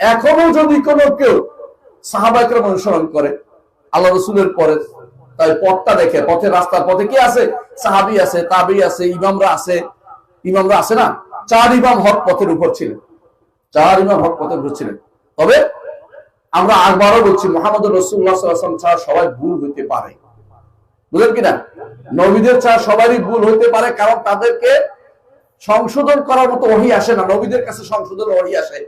এখনও যদি কোনো কেউ সাহাবাইকের অনুসরণ করে, আল্লাহ রসুলের পরে তাই পথটা দেখে, পথে রাস্তার পথে কি আছে? সাহাবি আছে, তাবি আছে, ইমামরা আছে। ইমামরা আছে না? চার ইমাম হক পথের উপর ছিলেন। চার ইমাম হক পথের উপর ছিলেন। তবে আমরা আরবারও বলছি মোহাম্মদ রসুল্লাহ ছাড়া সবাই ভুল হইতে পারে। বুঝলেন কিনা? নবীদের ছাড়া সবারই ভুল হইতে পারে, কারণ তাদেরকে সংশোধন করার মতো ওহি আসে না। নবীদের কাছে সংশোধন ওহি আসে।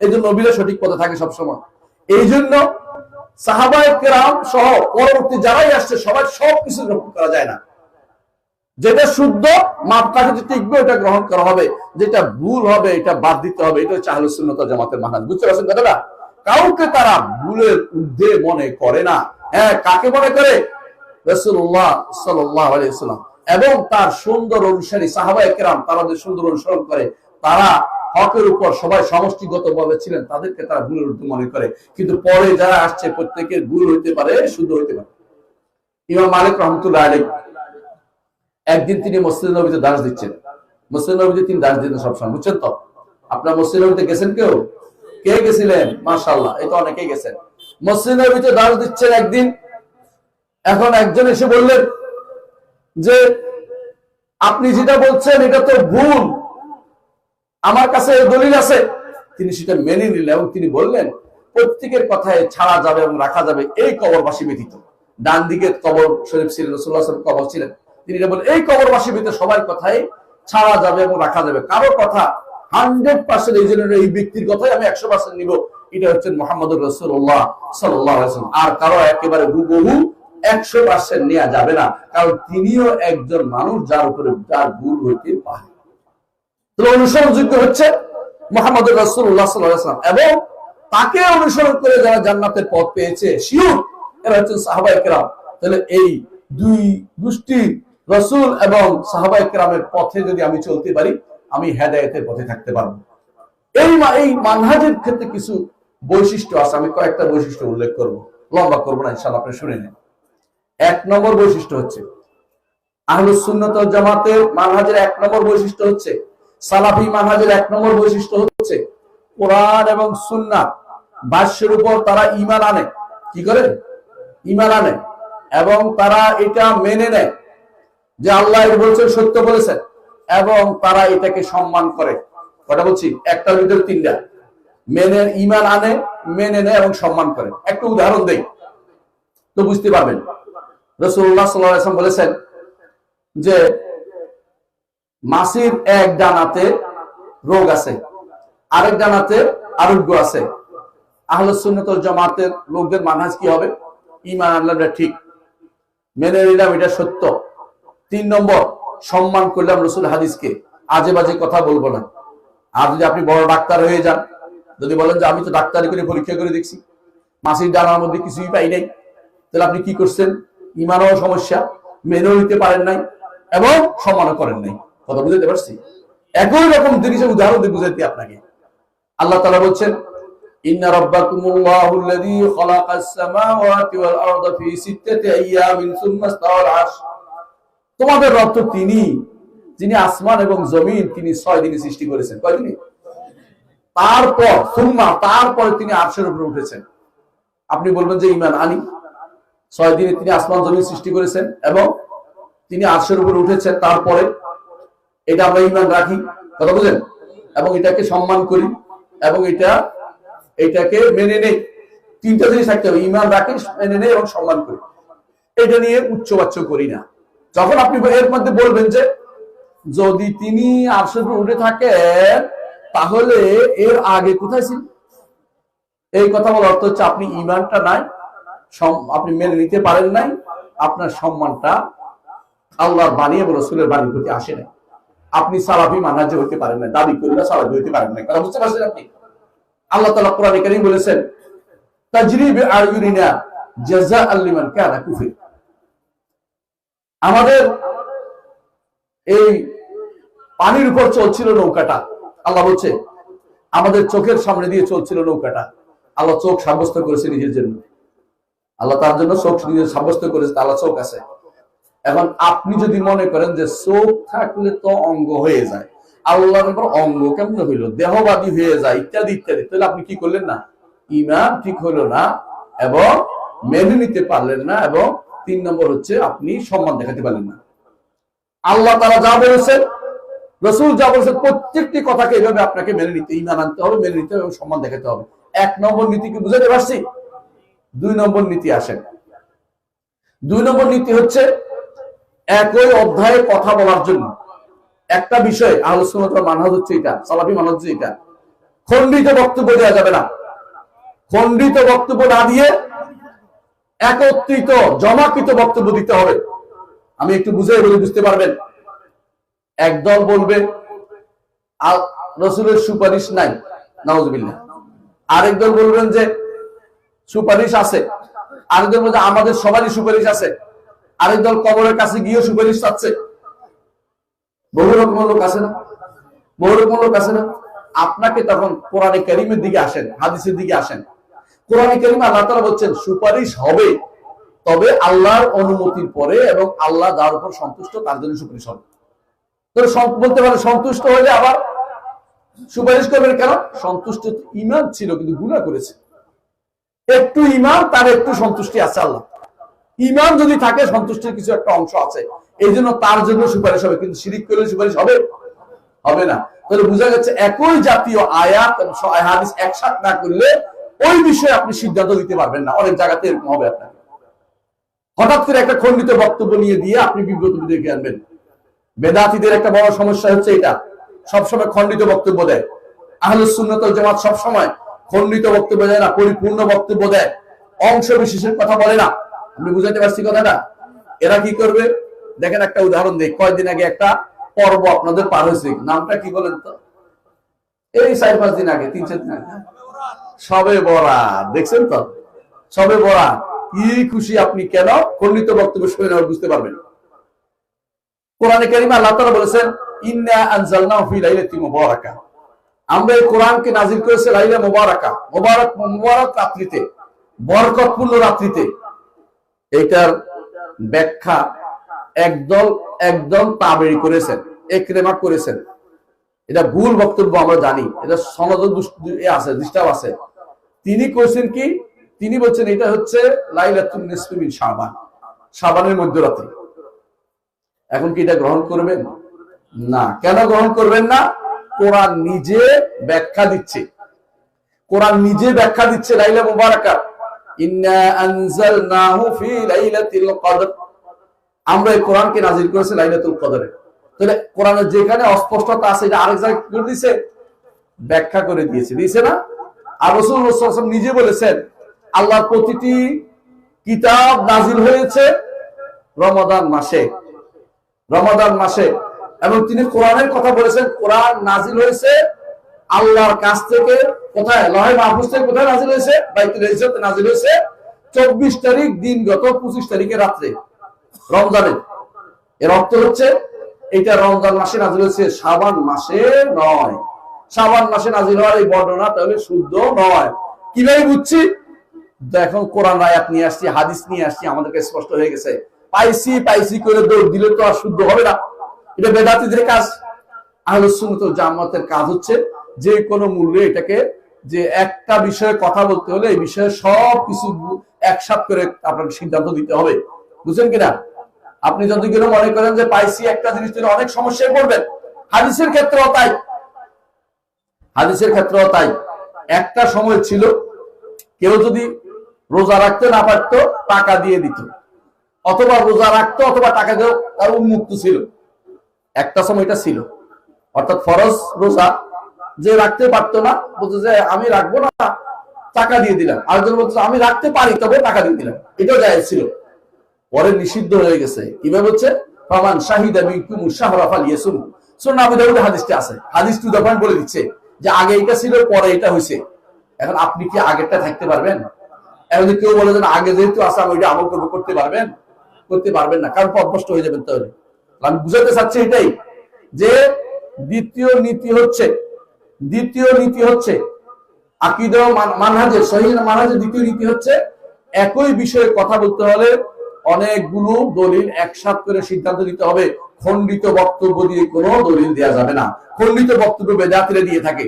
এই জন্য নবীরা সঠিক পথে থাকে সবসময়। এই জন্য সাহাবায় কেরাম সহ পরবর্তী যারাই আসছে, সবাই সব কিছু গ্রহণ করা যায় না। যেটা শুদ্ধ যে টিকবে, ওটা গ্রহণ করা হবে। যেটা ভুল হবে, এটা বাদ দিতে হবে। এটা হচ্ছে আহলুসুন্নত জামাতের বুঝতে পারছেন কথাটা? কাউকে তারা ভুলের মনে করে না। হ্যাঁ কাকে মনে করে? এবং তার সুন্দর অনুসারী সাহাবায় কেরাম, তারা সুন্দর অনুসরণ করে, তারা হকের উপর সবাই সমষ্টিগত ভাবে ছিলেন, তাদেরকে তারা ভুলের ঊর্ধ্বে মনে করে। কিন্তু পরে যারা আসছে প্রত্যেকের ভুল হইতে পারে, শুদ্ধ হইতে পারে। ইমাম মালিক রহমতুল্লাহ আলী একদিন তিনি মসজিদ নবীতে দাস দিচ্ছেন। মসজিদ নবীতে তিনি দাস দিতেন সবসময়। বুঝছেন তো? আপনার মসজিদ নবীতে গেছেন কেউ? কে গেছিলেন? মাশাল্লাহ এই তো অনেকেই গেছেন। মসজিদ নবীতে দাস দিচ্ছেন একদিন। এখন একজন এসে বললেন যে, আপনি যেটা বলছেন, এটা তো ভুল। আমার কাছে দলিল আছে। তিনি সেটা মেনে নিলেন এবং তিনি বললেন, প্রত্যেকের কথায় ছাড়া যাবে এবং রাখা যাবে এই কবরবাসী ব্যতীত। ডান দিকে কবর শরীফ ছিলেন রসুল্লাহ কবর ছিলেন। তিনি বলেন এই কবরবাসী ব্যতীত সবার কথাই ছাড়া যাবে এবং রাখা যাবে। কারও কথা হান্ড্রেড পার্সেন্ট এই জন্য এই ব্যক্তির কথাই আমি একশো পার্সেন্ট নিব। এটা হচ্ছে মোহাম্মদ রসুল্লাহ সাল্লাহ আর কারও একেবারে হুবহু একশো পার্সেন্ট নেওয়া যাবে না। কারণ তিনিও একজন মানুষ যার উপরে যার ভুল হইতে পারে। অনুসরণযোগ্য হচ্ছে মোহাম্মদ রসুল্লাহ সাল্লাম এবং তাকে অনুসরণ করে যারা জান্নাতের পথ পেয়েছে শিউর এরা হচ্ছেন সাহাবা একরাম তাহলে এই দুই গোষ্ঠী রসুল এবং সাহাবা একরামের পথে যদি আমি চলতে পারি, আমি হেদায়তের পথে থাকতে পারব। এই এই মানহাজের ক্ষেত্রে কিছু বৈশিষ্ট্য আছে, আমি কয়েকটা বৈশিষ্ট্য উল্লেখ করব। লম্বা করব না ইনশাল্লাহ আপনি শুনে নেন। এক নম্বর বৈশিষ্ট্য হচ্ছে আহলুসুন্নত জামাতের মানহাজের এক নম্বর বৈশিষ্ট্য হচ্ছে সালাফি মানহাজের এক নম্বর বৈশিষ্ট্য হচ্ছে, কোরআন এবং সুন্না বাস্যের উপর তারা ইমান আনে। কি করে? ইমান আনে। এবং তারা এটা মেনে নেয় যে আল্লাহ বলছেন, সত্য বলেছেন। এবং তারা এটাকে সম্মান করে। কটা বলছি একটার ভিতরে তিনটা। মেনে ইমান আনে, মেনে নেয় এবং সম্মান করে। একটা উদাহরণ দেই। তো বুঝতে পারবেন। রসুল্লাহ সাল্লাম বলেছেন যে মাসির এক ডানাতে রোগ আছে, আরেক ডানাতে আরোগ্য আছে। আহলে সুন্নতল জামাতের লোকদের মানহাজ কি হবে? ইমান আল্লাহটা ঠিক। মেনে নিলাম এটা সত্য। তিন নম্বর, সম্মান করলাম রসুল হাদিসকে। আজে বাজে কথা বলব না। আর যদি আপনি বড় ডাক্তার হয়ে যান, যদি বলেন যে আমি তো ডাক্তারি করে পরীক্ষা করে দেখছি, মাসির ডানার মধ্যে কিছুই পাই নাই, তাহলে আপনি কি করছেন? ইমানও সমস্যা, মেনেও নিতে পারেন নাই, এবং সম্মানও করেন নাই। কথা বুঝতে পারছি? একই রকম জিনিসের উদাহরণ দিয়ে বুঝাইতে আপনাকে। আল্লাহ তালা বলছেন তোমাদের তিনি, যিনি আসমান এবং জমিন, তিনি ছয় দিনে সৃষ্টি করেছেন। কয় দিনে? তারপর, সুম্মা, তারপরে তিনি আরশের উপরে উঠেছেন। আপনি বলবেন যে ইমান আনি ছয় দিনে তিনি আসমান, জমিন সৃষ্টি করেছেন এবং তিনি আরশের উপরে উঠেছেন। তারপরে এটা আমরা ইমান রাখি, কথা বুঝেন এবং এটাকে সম্মান করি, এবং এটা, এটাকে মেনে নেই। তিনটা জিনিস থাকতে হবে, ইমান রাখি, মেনে নেই এবং সম্মান করি। এটা নিয়ে উচ্চবাচ্য করি না। যখন আপনি এর মধ্যে বলবেন যে, যদি তিনি আরশের উঠে থাকেন, তাহলে এর আগে কোথায় ছিল এই কথা বলার অর্থ হচ্ছে আপনি ইমানটা নাই আপনি মেনে নিতে পারেন নাই, আপনার সম্মানটা আল্লাহর বাণী এবং রসুলের বাণীর প্রতি আসে না আপনি সালাফি মানাজে হইতে পারেন না দাবি করলে সালাফি হইতে পারেন না কথা বুঝতে পারছেন আপনি? আল্লাহ তালা কোরআন কারিম বলেছেন, তাজরিব আয়ুরিনা জাজা আল্লিমান কানা কুফির। আমাদের এই পানির উপর চলছিল নৌকাটা। আল্লাহ বলছে, আমাদের চোখের সামনে দিয়ে চলছিল নৌকাটা। আল্লাহ চোখ সাব্যস্ত করেছে নিজের জন্য। আল্লাহ তার জন্য চোখ নিজের সাব্যস্ত করেছে আল্লাহ চোখ আছে। এখন আপনি যদি মনে করেন যে চোখ থাকলে তো অঙ্গ হয়ে যায়, আল্লাহর উপর অঙ্গ কেমন হইল? দেহবাদী হয়ে যায়, ইত্যাদি ইত্যাদি। তাহলে আপনি কি করলেন না? ইমান ঠিক হলো না এবং মেনে নিতে পারলেন না এবং তিন নম্বর হচ্ছে আপনি সম্মান দেখাতে পারলেন না। আল্লাহ তারা যা বলেছেন, রসুল যা বলেছেন, প্রত্যেকটি কথাকে এইভাবে আপনাকে মেনে নিতে ইমান আনতে হবে, মেনে নিতে হবে এবং সম্মান দেখাতে হবে। এক নম্বর নীতি কি বুঝাতে পারছি? দুই নম্বর নীতি আসেন দুই নম্বর নীতি হচ্ছে একই অধ্যায়ে কথা বলার জন্য। একটা বিষয় আলোচনা মানহাজ হচ্ছে এটা, সালাফি হচ্ছে এটা। খণ্ডিত বক্তব্য দেওয়া যাবে না। খণ্ডিত বক্তব্য না দিয়ে একত্রিত, জমাকৃত বক্তব্য দিতে হবে। আমি একটু বুঝে বলে, বুঝতে পারবেন? একদল বলবে রসুলের সুপারিশ নাই। নওয়াজবিল্লাহ আরেক দল বলবেন যে, সুপারিশ আছে। আরেক দল বলছে আমাদের সবারই সুপারিশ আছে। আরেক দল কবরের কাছে গিয়ে সুপারিশ চাচ্ছে। বহু রকম লোক আছে না? বহু রকম লোক আছে না? আপনাকে তখন কোরআনে করিমের দিকে আসেন, হাদিসের দিকে আসেন। কোরআনে করিমে আল্লাহ তাআলা বলছেন, সুপারিশ হবে। তবে আল্লাহর অনুমতির পরে এবং আল্লাহ যার উপর সন্তুষ্ট, তার জন্য সুপারিশ হবে। বলতে পারে সন্তুষ্ট হলে আবার সুপারিশ করবেন কেন? সন্তুষ্ট ইমান ছিল, কিন্তু গুণা করেছে। একটু ইমান তার একটু সন্তুষ্টি আছে আল্লাহ। ইমান যদি থাকে, সন্তুষ্টির কিছু একটা অংশ আছে। এই জন্য তার জন্য সুপারিশ হবে। কিন্তু শিরিক করলে সুপারিশ হবে? হবে না। তাহলে বোঝা যাচ্ছে একই জাতীয় আয়াত হাদিস একসাথে না করলে ওই বিষয়ে আপনি সিদ্ধান্ত দিতে পারবেন না। অনেক জায়গাতে এরকম হবে আপনার হঠাৎ করে একটা খণ্ডিত বক্তব্য নিয়ে দিয়ে আপনি বিব্রত ডেকে আনবেন বেদাতিদের একটা বড় সমস্যা হচ্ছে এটা। সবসময় খণ্ডিত বক্তব্য দেয়। আহলুস সুন্নাত জামাত সবসময় খণ্ডিত বক্তব্য দেয় না, পরিপূর্ণ বক্তব্য দেয়। অংশ বিশেষের কথা বলে না। আপনি বুঝাতে পারছি কথাটা? এরা কি করবে? দেখেন একটা উদাহরণ দিই। কয়েকদিন আগে একটা পর্ব আপনাদের পার হয়েছে। নামটা কি বলেন তো? এই চার পাঁচ দিন আগে, তিন চার দিন আগে। সবে বরা দেখছেন তো? সবে বরা কি খুশি আপনি কেন? খণ্ডিত বক্তব্য শুনে বুঝতে পারবেন। কোরআনে কারিমে আল্লাহ তাআলা বলেছেন, ইন্না আনজালনাহু ফি লাইলাতিন মুবারাকা। আমরা এই কোরআনকে নাজিল করেছি লাইলা মুবারাকা। মুবারক মুবারক রাত্রিতে, বরকতপূর্ণ রাত্রিতে। এটার ব্যাখ্যা একদল একদল তাবেরি করেছেন, একরেমা করেছেন। এটা ভুল বক্তব্য আমরা জানি, এটা সনদ আছে ডিস্টার্ব আছে। তিনি কইছেন কি, তিনি বলছেন এটা হচ্ছে লাইলাতুন নিসফি মিন শাবান, শাবানের মধ্যরাত্রি এখন কি এটা গ্রহণ করবেন? না। কেন গ্রহণ করবেন না? কোরআন নিজে ব্যাখ্যা দিচ্ছে। কোরআন নিজে ব্যাখ্যা দিচ্ছে লাইলা মুবারাকা যেখানে অস্পষ্টতা আছে, এটা আরেক জায়গায় ব্যাখ্যা করে দিয়েছে। দিয়েছে না? আর রসুল রসুল নিজে বলেছেন, আল্লাহর প্রতিটি কিতাব নাজিল হয়েছে রমাদান মাসে। রমাদান মাসে। এবং তিনি কোরআনের কথা বলেছেন, কোরআন নাজিল হয়েছে আল্লাহর কাছ থেকে কোথায়? লহে মাহফুজ থেকে কোথায় নাজিল হয়েছে? বাইতুল ইজ্জতে নাজিল হয়েছে। চব্বিশ তারিখ দিন গত, পঁচিশ তারিখে রাত্রে, রমজানে। এর অর্থ হচ্ছে এটা রমজান মাসে নাজিল হয়েছে শাবান মাসে নয়। শাবান মাসে নাজিল হওয়ার এই বর্ণনা তাহলে শুদ্ধ নয়। কীভাবে বুঝছি? এখন কোরআন আয়াত নিয়ে আসছি, হাদিস নিয়ে আসছি আমাদেরকে স্পষ্ট হয়ে গেছে। পাইসি পাইসি করে দৌড় দিলে তো আর শুদ্ধ হবে না। এটা বেদাতিদের কাজ। আহলুসুন্নত জামাতের কাজ হচ্ছে যে কোনো মূল্যে এটাকে যে একটা বিষয়ে কথা বলতে হলে এই বিষয়ে সব কিছু একসাথ করে আপনাকে সিদ্ধান্ত দিতে হবে। বুঝছেন কিনা? আপনি যদি কিনা মনে করেন যে পাইসি একটা জিনিস দিলে অনেক সমস্যায় পড়বেন, হাদিসের ক্ষেত্রেও তাই। হাদিসের ক্ষেত্রেও তাই। একটা সময় ছিল, কেউ যদি রোজা রাখতে না পারতো, টাকা দিয়ে দিত। অথবা রোজা রাখতো, অথবা টাকা দিয়েও তার উন্মুক্ত ছিল। একটা সময় এটা ছিল। অর্থাৎ ফরজ রোজা যে রাখতে পারতো না, বলছে যে আমি রাখব না, টাকা দিয়ে দিলাম। আরেকজন বলছে, আমি রাখতে পারি, তবে টাকা দিয়ে দিলাম। এটাও জায়েজ ছিল। পরে নিষিদ্ধ হয়ে গেছে। কীভাবে হচ্ছে প্রমাণ শাহিদা বিকুম শাহরাফাল ইয়াসুম সুন্নাহ আবু দাউদে হাদিসটা আছে। হাদিস টু দা পয়েন্ট বলে দিচ্ছে যে আগে এটা ছিল, পরে এটা হয়েছে। এখন আপনি কি আগেরটা থাকতে পারবেন? এখন কেউ বলে যে আগে যেহেতু আছে, আমি ওইটা আমল করতে পারবেন? করতে পারবেন না। কারণ পথভ্রষ্ট হয়ে যাবেন তাহলে। আমি বুঝাতে চাচ্ছি এটাই যে দ্বিতীয় নীতি হচ্ছে দ্বিতীয় নীতি হচ্ছে আকিদ মানহাজের দ্বিতীয় নীতি হচ্ছে একই বিষয়ে কথা বলতে হলে অনেকগুলো দলিল একসাথ করে সিদ্ধান্ত নিতে হবে। খণ্ডিত বক্তব্য দিয়ে কোনো দলিল দেওয়া যাবে না। খণ্ডিত বক্তব্য বেদাতিরা দিয়ে থাকে।